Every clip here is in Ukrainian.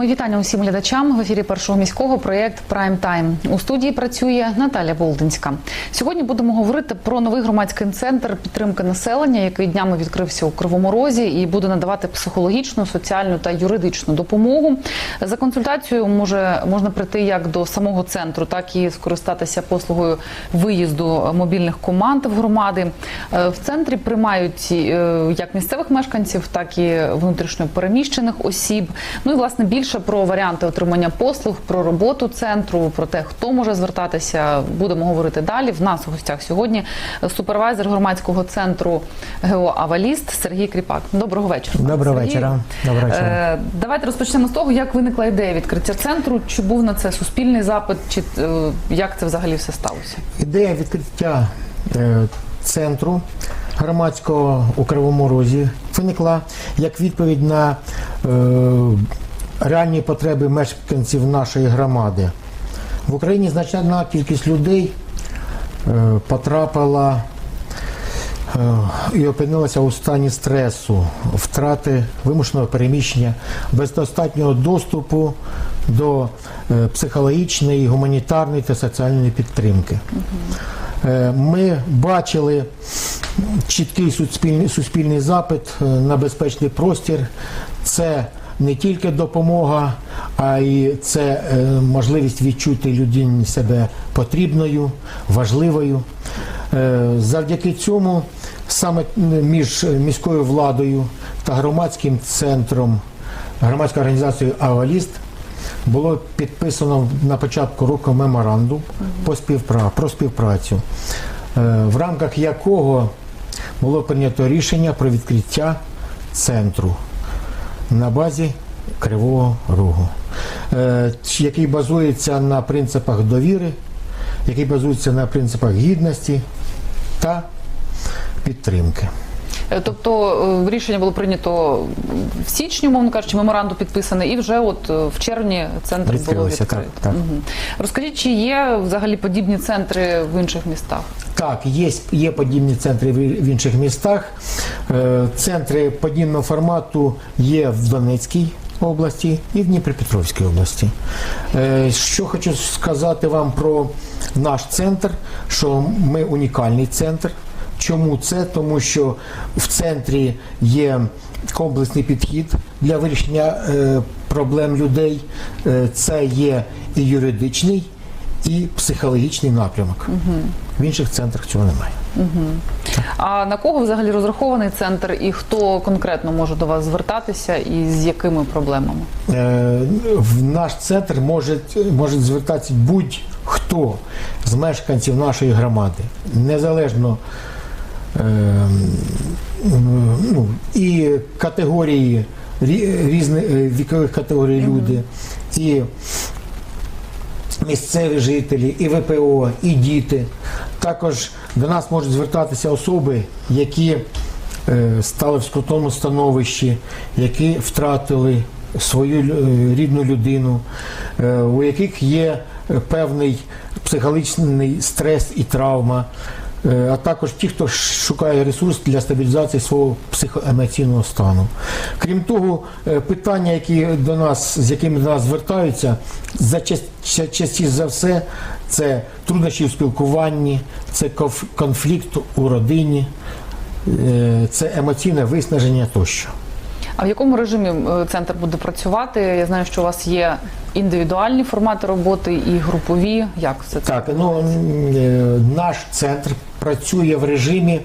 Мої вітання усім глядачам в ефірі першого міського проєкт Прайм Тайм. У студії працює Наталя Болдинська. Сьогодні будемо говорити про новий громадський центр підтримки населення, який днями відкрився у Кривому Розі і буде надавати психологічну, соціальну та юридичну допомогу. За консультацією може можна прийти як до самого центру, так і скористатися послугою виїзду мобільних команд в громади. Е, В центрі приймають е, як місцевих мешканців, так і внутрішньо переміщених осіб. Ну і власне більше про варіанти отримання послуг, про роботу центру, про те, хто може звертатися, будемо говорити далі. В нас у гостях сьогодні супервайзер громадського центру ГО Аваліст Сергій Кріпак. Доброго вечора. Доброго Сергію. вечора. Доброго вечора. Е, Давайте розпочнемо з того, як виникла ідея відкриття центру. Чи був на це суспільний запит, чи е, як це взагалі все сталося? Ідея відкриття е, центру громадського у Кривому Розі виникла як відповідь на е, реальні потреби мешканців нашої громади. В Україні значна кількість людей е, потрапила е, і опинилася у стані стресу, втрати вимушеного переміщення, без достатнього доступу до е, психологічної, гуманітарної та соціальної підтримки. Ми бачили чіткий суспільний, суспільний запит на безпечний простір. Це не тільки допомога, а й це е, можливість відчути людині себе потрібною, важливою. Е, Завдяки цьому саме між міською владою та громадським центром, громадською організацією Аваліст було підписано на початку року меморандум по співпра... про співпрацю, е, в рамках якого було прийнято рішення про відкриття центру на базі Кривого Рогу, е, який базується на принципах довіри, який базується на принципах гідності та підтримки. Е, Тобто е, рішення було прийнято в січні, умовно кажучи, меморандум підписаний, і вже от е, в червні центр було відкрито. так. Мгм. Розкажіть, чи є взагалі подібні центри в інших містах? Так, є, є подібні центри в інших містах. Центри подібного формату є в Донецькій області і в Дніпропетровській області. Що хочу сказати вам про наш центр, що ми унікальний центр. Чому це? Тому що в центрі є комплексний підхід для вирішення е, проблем людей. Е, Це є і юридичний, і психологічний напрямок. В інших центрах цього немає. А на кого взагалі розрахований центр і хто конкретно може до вас звертатися і з якими проблемами? Е, В наш центр може, може звертатися будь-хто з мешканців нашої громади, незалежно ну, і категорії рі- різних е, вікових категорій люди, і місцеві жителі, і ВПО, і діти. Також до нас можуть звертатися особи, які е, стали в скрутному становищі, які втратили свою е, рідну людину, у яких є певний психологічний стрес і травма. Е, А також ті, хто шукає ресурс для стабілізації свого психоемоційного стану. Крім того, е, питання, які до нас, з якими до нас звертаються, за частіше за все, це труднощі в спілкуванні, це конф- конфлікт у родині, е, це емоційне виснаження тощо. А в якому режимі е, центр буде працювати? Я знаю, що у вас є індивідуальні формати роботи і групові. Як все це? Так, ну е, наш центр працює в режимі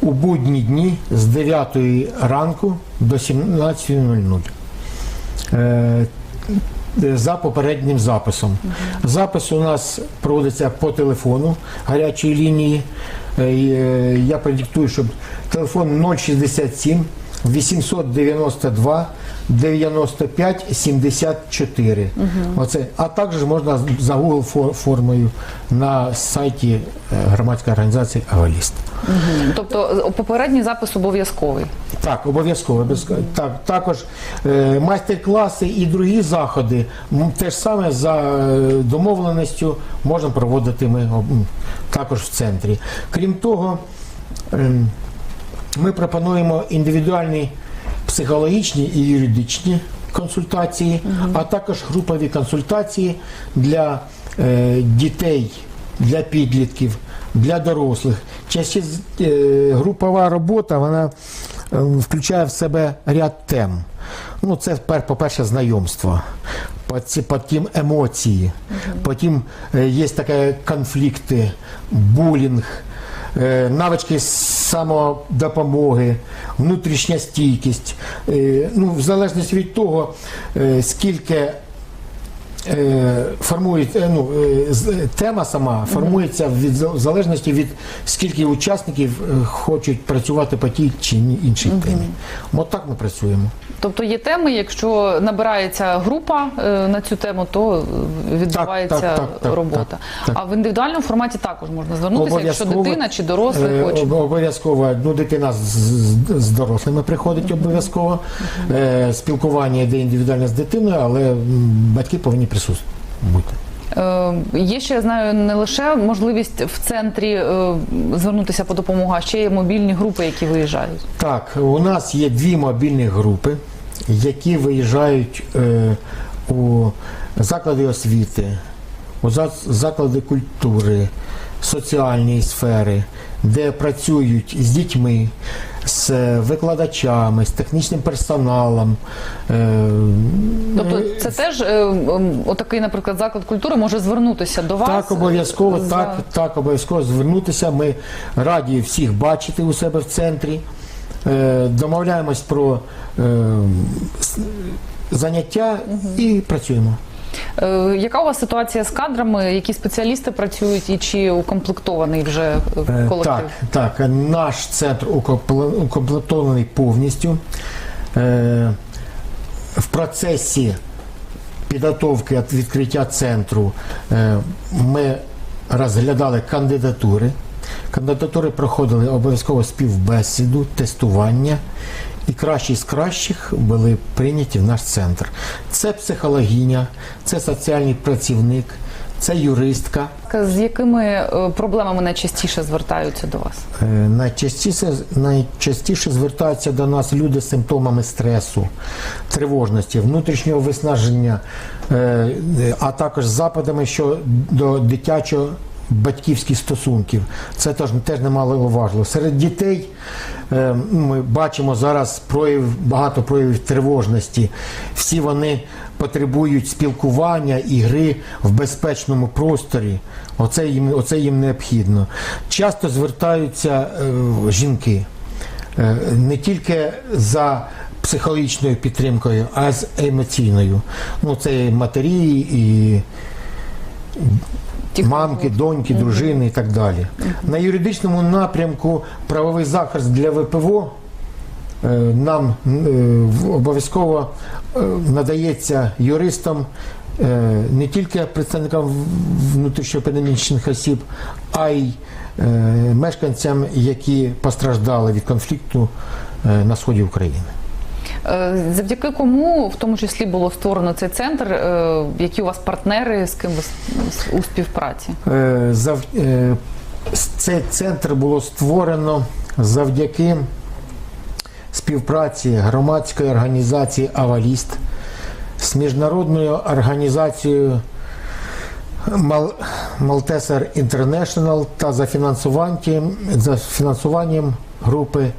у будні дні з 9 ранку до 17.00. Е, За попереднім записом. Запис у нас проводиться по телефону гарячої лінії. Е, е, Я продиктую, щоб телефон 067 892 95 74. Оце. А також можна за Google формою на сайті е, громадської організації Аваліст. Мгм. Тобто е, попередній запис обов'язковий. Так, обов'язково. Так, також е, майстер-класи і другі заходи м, те ж саме за е, домовленістю можна проводити ми також в центрі. Крім того, ем, ми пропонуємо індивідуальні психологічні і юридичні консультації, а також групові консультації для е, дітей, для підлітків, для дорослих. Часті е, групова робота вона е, включає в себе ряд тем. Ну, це по-перше, знайомство, потім емоції, потім є такі конфлікти, булінг, навички самодопомоги, внутрішня стійкість. Е, Ну, в залежності від того, е, скільки е, формується е, ну, е, тема сама формується від в залежності від скільки учасників хочуть працювати по тій чи іншій темі. От так ми працюємо. Тобто є теми, якщо набирається група е, на цю тему, то відбувається Так, так, так, так, робота. так, так. А в індивідуальному форматі також можна звернутися, якщо дитина чи дорослий хоче. об- Обов'язково ну, дитина з, з, з дорослими приходить обов'язково. Е, спілкування йде індивідуально з дитиною, але батьки повинні присутствувати. бути. Е, Є ще я знаю не лише можливість в центрі е, звернутися по допомогу, а ще є мобільні групи, які виїжджають. Так, у нас є дві мобільні групи, які виїжджають е, у заклади освіти, у заклади культури, соціальної сфери, де працюють з дітьми, з викладачами, з технічним персоналом. Е, Тобто, це теж е, отакий, наприклад, заклад культури може звернутися до вас. Так, обов'язково, за- так, так, обов'язково звернутися. Ми раді всіх бачити у себе в центрі. Е, домовляємось про е, заняття і працюємо. Е, Яка у вас ситуація з кадрами? Які спеціалісти працюють і чи укомплектований вже е, Е, колектив? Так, так, наш центр укомпле- укомплектований повністю. Е, В процесі підготовки від відкриття центру е, ми розглядали кандидатури. Кандидатури проходили обов'язково співбесіду, тестування. І кращі з кращих були прийняті в наш центр. Це психологиня, це соціальний працівник, це юристка, З якими е, проблемами найчастіше звертаються до вас? Е, Найчастіше, найчастіше звертаються до нас люди з симптомами стресу, тривожності, внутрішнього виснаження, е, а також з запитами щодо дитячо батьківських стосунків. Це теж, теж немало важливо. Серед дітей е, ми бачимо зараз прояв, багато проявів тривожності. Всі вони потребують спілкування і гри в безпечному просторі. Оце їм, оце їм необхідно. Часто звертаються е, жінки е, не тільки за психологічною підтримкою, а з емоційною. Ну, це і матері, і мамки, доньки, дружини і так далі. На юридичному напрямку правовий захист для ВПО е, нам е, обов'язково е, надається юристам не тільки представникам внутрішньоепідемічних осіб, а й мешканцям, які постраждали від конфлікту на сході України. Е, Завдяки кому, в тому числі, було створено цей центр? Е, Які у вас партнери, з ким ви у співпраці? Е, зав... Цей центр було створено завдяки співпраці громадської організації Аваліст з міжнародною організацією Мал... Malteser International та за фінансуванням, за фінансуванням групи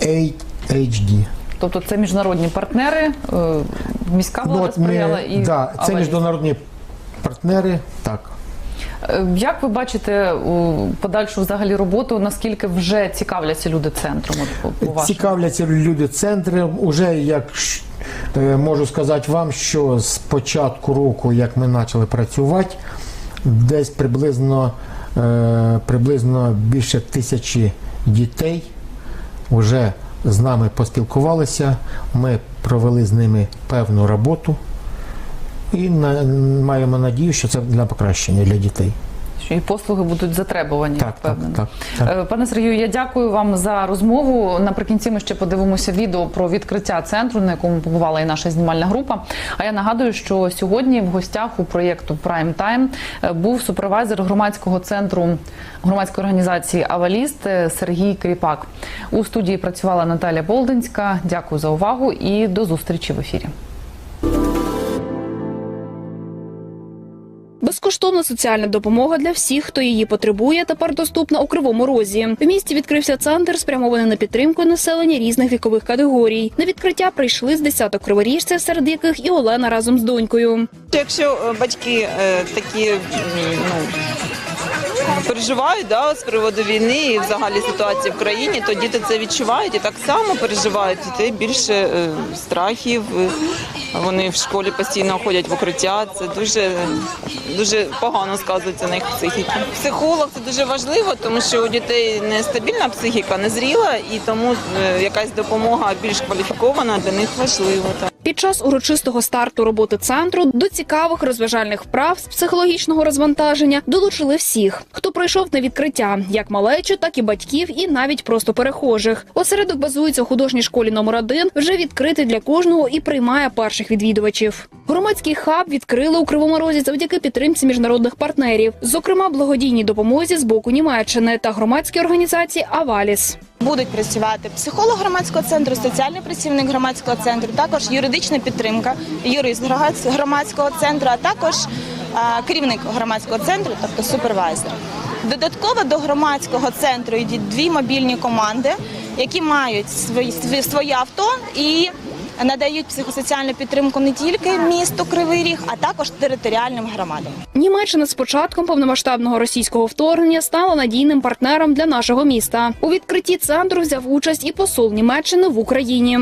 AHD. Тобто це міжнародні партнери, е, міська влада от ми- сприяла і да, це міжнародні партнери. Так. Е, Як ви бачите подальшу взагалі роботу? Наскільки вже цікавляться люди центром? Цікавляться люди центри. Уже як е, можу сказати вам, що з початку року, як ми почали працювати, десь приблизно, приблизно більше тисячі дітей вже з нами поспілкувалися. Ми провели з ними певну роботу і на, маємо надію, що це для покращення для дітей. Що і послуги будуть затребувані, Так, так, так, так. Е, Пане Сергію, я дякую вам за розмову. Наприкінці ми ще подивимося відео про відкриття центру, на якому побувала і наша знімальна група. А я нагадую, що сьогодні в гостях у проєкту Prime Time е, був супервайзер громадського центру громадської організації Аваліст е, Сергій Кріпак. У студії працювала Наталя Болдинська. Дякую за увагу і до зустрічі в ефірі. Безкоштовна соціальна допомога для всіх, хто її потребує, тепер доступна у Кривому Розі. В місті відкрився центр, спрямований на підтримку населення різних вікових категорій. На відкриття прийшли з десяток криворіжців, серед яких і Олена разом з донькою. Якщо е, батьки е, такі ну, переживають да, з приводу війни і взагалі ситуації в країні, то діти це відчувають і так само переживають. Дітей більше е, страхів. е, Вони в школі постійно ходять в укриття. Це дуже, дуже погано сказується на їх психіці. Психолог це дуже важливо, тому що у дітей нестабільна психіка, незріла, і тому е, якась допомога більш кваліфікована для них важлива. Так. Під час урочистого старту роботи центру до цікавих розважальних вправ з психологічного розвантаження долучили всіх, хто прийшов на відкриття, як малечу, так і батьків, і навіть просто перехожих. Осередок базується у художній школі номер 1 вже відкритий для кожного і приймає перших відвідувачів. Громадський хаб відкрили у Кривому Розі завдяки підтримці міжнародних партнерів, зокрема благодійній допомозі з боку Німеччини та громадській організації Аваліс. Будуть працювати психолог громадського центру, соціальний працівник громадського центру, також юридична підтримка, юрист громадського центру, а також керівник громадського центру, тобто супервайзер. Додатково до громадського центру йдуть дві мобільні команди, які мають свої, авто і надають психосоціальну підтримку не тільки місту Кривий Ріг, а також територіальним громадам. Німеччина з початком повномасштабного російського вторгнення стала надійним партнером для нашого міста. У відкритті центру взяв участь і посол Німеччини в Україні.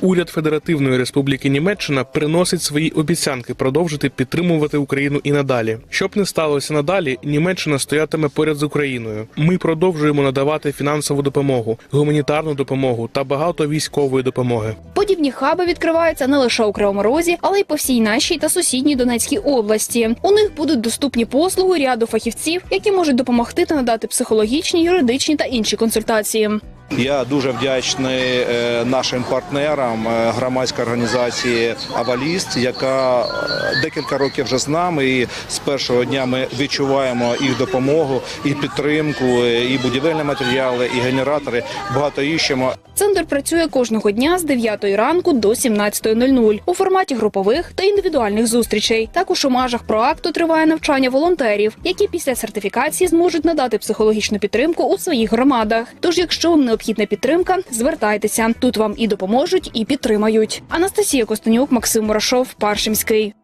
Уряд Федеративної Республіки Німеччина приносить свої обіцянки продовжити підтримувати Україну і надалі. Щоб не сталося надалі, Німеччина стоятиме поряд з Україною. Ми продовжуємо надавати фінансову допомогу, гуманітарну допомогу та багато військової допомоги. Подібні хаби відкриваються не лише у Кривому Розі, але й по всій нашій та сусідній Донецькій області. У них будуть доступні послуги ряду фахівців, які можуть допомогти та надати психологічні, юридичні та інші консультації. Я дуже вдячний е, нашим партнерам е, громадської організації Аваліст, яка е, декілька років вже з нами. І з першого дня ми відчуваємо їх допомогу і підтримку, і будівельні матеріали, і генератори. Багато іщемо. Центр працює кожного дня з 9 ранку до 17.00 у форматі групових та індивідуальних зустрічей. Також у межах проакту триває навчання волонтерів, які після сертифікації зможуть надати психологічну підтримку у своїх громадах. Тож, якщо вам необхідна підтримка, звертайтеся. Тут вам і допоможуть, і підтримають. Анастасія Костенюк, Максим Мурашов, Паршимський.